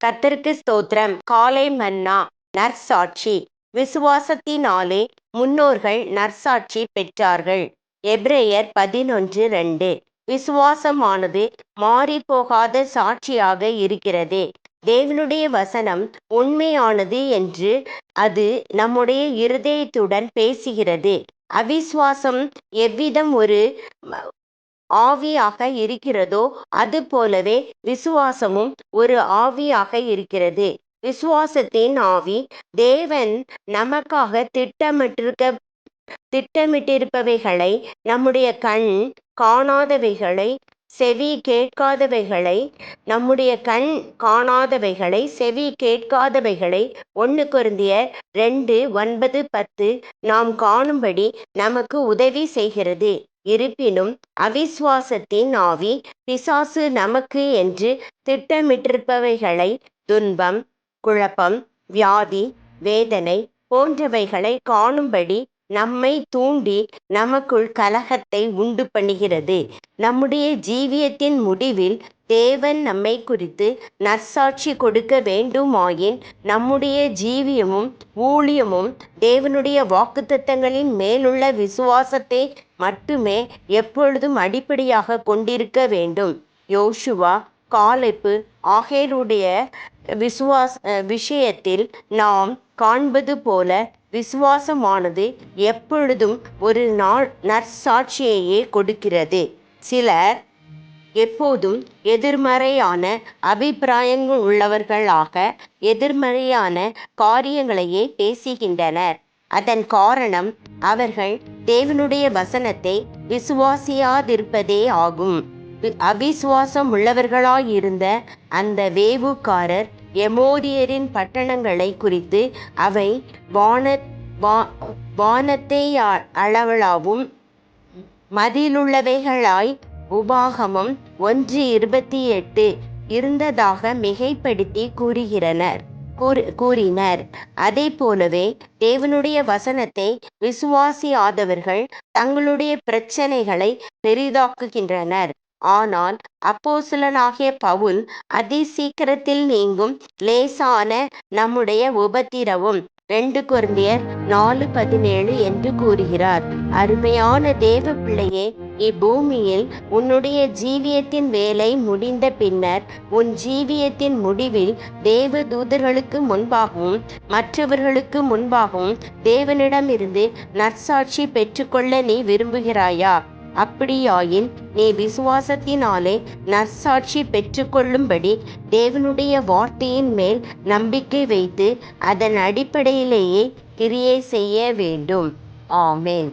கர்த்தருக்கு ஸ்தோத்திரம். காலை மன்னா நற்சாட்சி. விசுவாசத்தினாலே முன்னோர்கள் நற்சாட்சி பெற்றார்கள். எப்ரேயர் பதினொன்று ரெண்டு. விசுவாசமானது மாறிப்போகாத சாட்சியாக இருக்கிறது. தேவனுடைய வசனம் உண்மையானது என்று அது நம்முடைய இருதயத்துடன் பேசுகிறது. அவிசுவாசம் எவ்விதம் ஒரு ஆவியாக இருக்கிறதோ அது போலவே விசுவாசமும் ஒரு ஆவியாக இருக்கிறது. விசுவாசத்தின் ஆவி தேவன் நமக்காக திட்டமிட்டிருக்க திட்டமிட்டிருப்பவைகளை நம்முடைய கண் காணாதவைகளை செவி கேட்காதவைகளை நம்முடைய கண் காணாதவைகளை செவி கேட்காதவைகளை ஒன்று குருந்திய ரெண்டு ஒன்பது பத்து நாம் காணும்படி நமக்கு உதவி செய்கிறது. இருப்பினும் அவிசுவாசத்தின் ஆவி பிசாசு நமக்கு என்று திட்டமிட்டிருப்பவைகளை துன்பம் குழப்பம் வியாதி வேதனை போன்றவைகளை காணும்படி நம்மை தூண்டி நமக்குள் கலகத்தை உண்டு பண்ணுகிறது. நம்முடைய ஜீவியத்தின் முடிவில் தேவன் நம்மை குறித்து நற்சாட்சி கொடுக்க வேண்டுமாயின் நம்முடைய ஜீவியமும் ஊழியமும் தேவனுடைய வாக்குத்தத்தங்களின் மேலுள்ள விசுவாசத்தை மட்டுமே எப்பொழுதும் அடிப்படையாக கொண்டிருக்க வேண்டும். யோசுவா காலைப்பு ஆகியோருடைய விசுவாச விஷயத்தில் நாம் காண்பது போல விசுவாசமானது எப்பொழுதும் ஒரு நாள் நற்சாட்சியையே கொடுக்கிறது. சிலர் எப்போதும் எதிர்மறையான அபிப்பிராயங்கள் உள்ளவர்களாக எதிர்மறையான காரியங்களையே பேசுகின்றனர். அதன் காரணம் அவர்கள் தேவனுடைய வசனத்தை விசுவாசியாதிருப்பதே ஆகும். அவிசுவாசம் உள்ளவர்களாயிருந்த அந்த வேவுக்காரர் எமோரியரின் பட்டணங்களை குறித்து அவை வான வானத்தை அளவலாவும் மதிலுள்ளவைகளாய் உபாகமம் ஒன்று இருபத்தி எட்டு இருந்ததாக மிகைப்படுத்தி கூறுகிறனர். கூறினர். அதே போலவே தேவனுடைய வசனத்தை விசுவாசியாதவர்கள் தங்களுடைய பிரச்சனைகளை பெரிதாக்குகின்றனர். ஆனால் அப்போஸ்தலனாகிய பவுல் அதி சீக்கிரத்தில் நீங்கும் லேசான நம்முடைய உபத்திரவும். ரெண்டு குருந்தியர் நாலு பதினேழு என்று கூறுகிறார். அருமையான தேவ பிள்ளையே இப்பூமியில் உன்னுடைய ஜீவியத்தின் வேலை முடிந்த பின்னர் உன் ஜீவியத்தின் முடிவில் தேவ தூதர்களுக்கு முன்பாகவும் மற்றவர்களுக்கு முன்பாகவும் தேவனிடமிருந்து நற்சாட்சி பெற்றுக்கொள்ள நீ விரும்புகிறாயா? அப்படியாயின் நீ விசுவாசத்தினாலே நற்சாட்சி பெற்றுக்கொள்ளும்படி தேவனுடைய வார்த்தையின் மேல் நம்பிக்கை வைத்து அதன் அடிப்படையிலேயே கிரியை செய்ய வேண்டும். ஆமேன்.